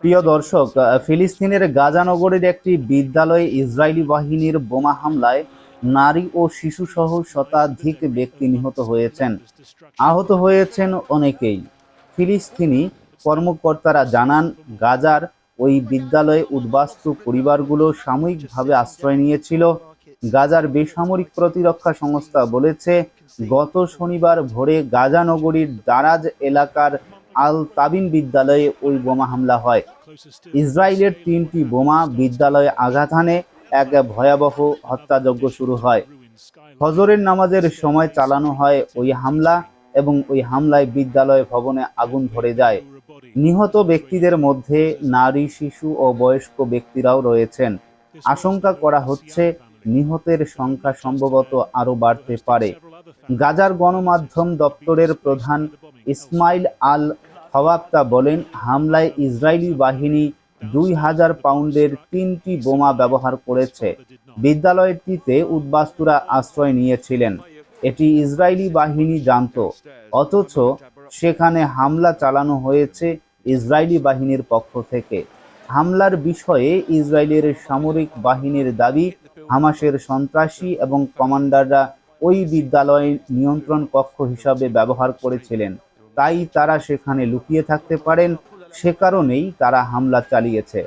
প্রিয় দর্শক ফিলিস্তিনের গাজানগরের একটি বিদ্যালয়ে ইসরায়েলি বাহিনীর বোমা হামলায় নারী ও শিশুসহ শতাধিক ব্যক্তি নিহত হয়েছেন। আহত হয়েছেন অনেকেই। ফিলিস্তিনি কর্মকর্তারা জানান, গাজার ওই বিদ্যালয়ে উদ্বাস্তু পরিবারগুলো সাময়িকভাবে আশ্রয় নিয়েছিল। গাজার বেসামরিক প্রতিরক্ষা সংস্থা বলেছে, গত শনিবার ভোরে গাজা নগরীর দারাজ এলাকার আল তাবিন বিদ্যালয়ে ওই বোমা হামলা হয়। ইসরায়েলের তিনটি বোমা বিদ্যালয়ে আঘাত হানে এক ভয়াবহ হত্যাযজ্ঞ শুরু হয়। ফজরের নামাজের সময় চালানো হয় ওই হামলা এবং ওই হামলায় বিদ্যালয় ভবনে আগুন ধরে যায়। নিহত ব্যক্তিদের মধ্যে নারী, শিশু ও বয়স্ক ব্যক্তিরাও রয়েছেন। আশঙ্কা করা হচ্ছে নিহতের সংখ্যা সম্ভবত আরও বাড়তে পারে। গাজার গণমাধ্যম দপ্তরের প্রধান ইসমাইল আল হওয়াপ্তা বলেন, হামলায় ইসরায়েলি বাহিনী দুই হাজার পাউন্ডের তিনটি বোমা ব্যবহার করেছে। বিদ্যালয়টিতে উদ্বাস্তুরা আশ্রয় নিয়েছিলেন। এটি ইসরায়েলি বাহিনী জানত। অথচ সেখানে হামলা চালানো হয়েছে ইসরায়েলি বাহিনীর পক্ষ থেকে। হামলার বিষয়ে ইসরায়েলের সামরিক বাহিনীর দাবি, হামাসের সন্ত্রাসী এবং কমান্ডাররা ওই বিদ্যালয় নিয়ন্ত্রণ কক্ষ হিসাবে ব্যবহার করেছিলেন। তাই তারা সেখানে লুকিয়ে থাকতে পারেন। সে কারণেই তারা হামলা চালিয়েছে।